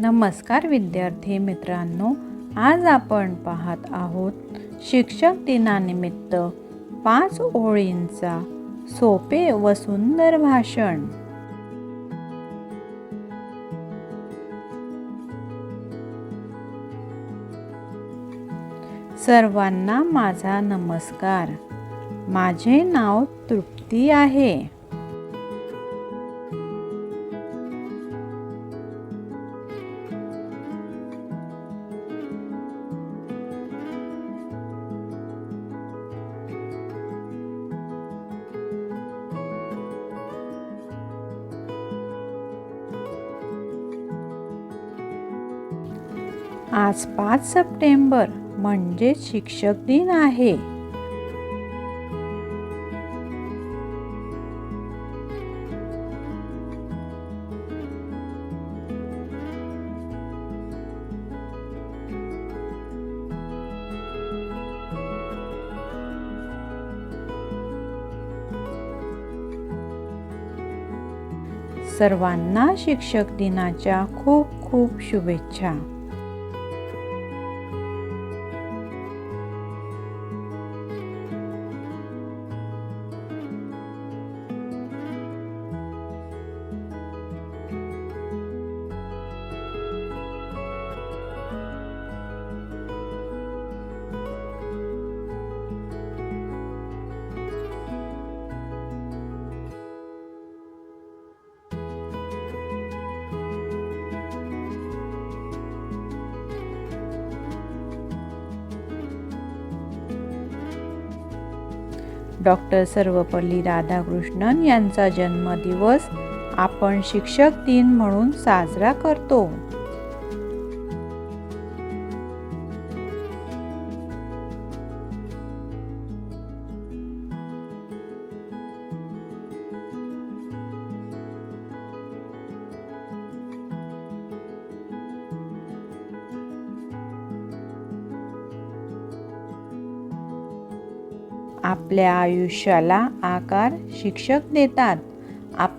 नमस्कार विद्यार्थी मित्रांनो आज आपण पाहत आहोत शिक्षक दिनानिमित्त पाच ओळींचा सोपे व सुंदर भाषण. सर्वांना माझा नमस्कार. माझे नाव तृप्ती आहे. आज पाच सप्टेंबर म्हणजे शिक्षक दिन आहे. सर्वांना शिक्षक दिनाच्या खूप खूप शुभेच्छा. डॉक्टर सर्वपल्ली राधाकृष्णन यांचा जन्मदिवस आपण शिक्षक दिन म्हणून साजरा करतो. आपल्या आयुष्याला आकार शिक्षक देतात. आप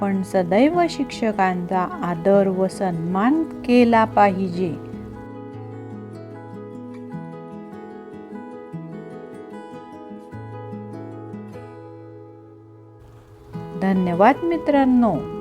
पण सदैव शिक्षकांचा आदर व सन्मान केला पाहिजे. धन्यवाद मित्रांनो.